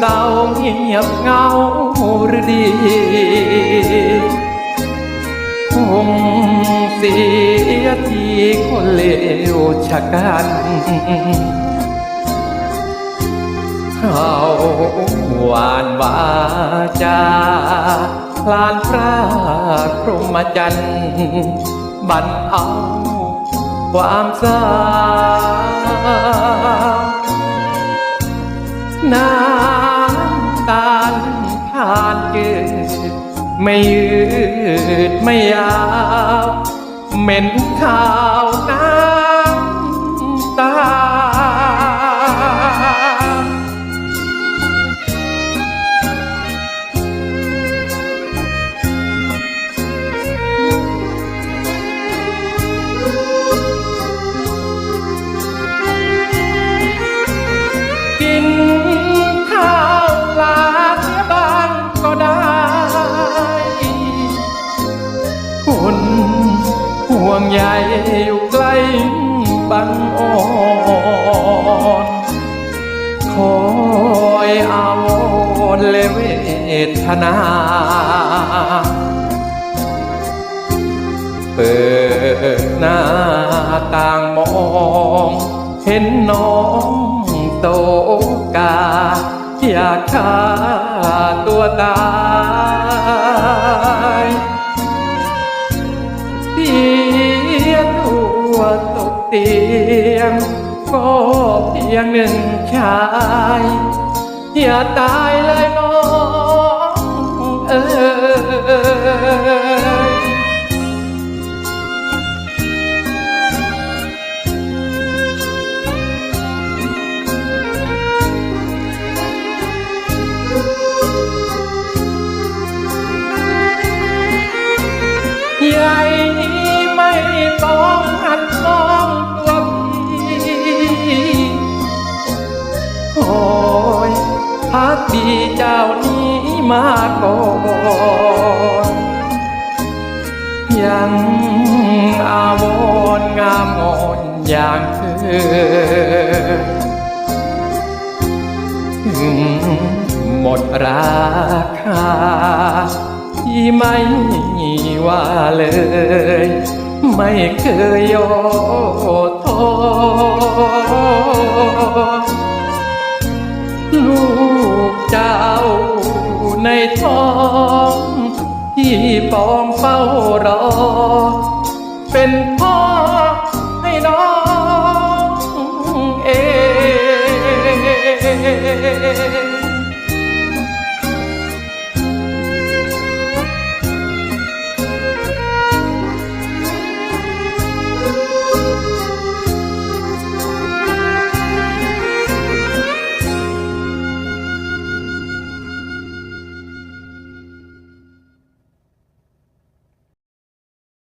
เศร้าเงียบเงาหรือดีคงเสียทีคนเลวชะกันเขาหวานวาจาลานพระพรหมจันทร์บันเอาความเศร้าน้าานยืดไม่ยืดไม่ยาวเหม็นข้าวน้ ห่วงใยอยู่ใกล้บังอ่อนคอยอาวรณ์และเวทนา เปิดหน้าต่างมองเห็นน้องโตกาอยากฆ่าตัวตาย ยงก็เพียงหนึ่งชายอย่าตายเลยน้องเออ ดีเจ้านี้มาก่อนยังอาวรณ์งามงอนอย่างเธอถึงหมดราคาที่ไม่ว่าเลย ไม่เคยยอท้า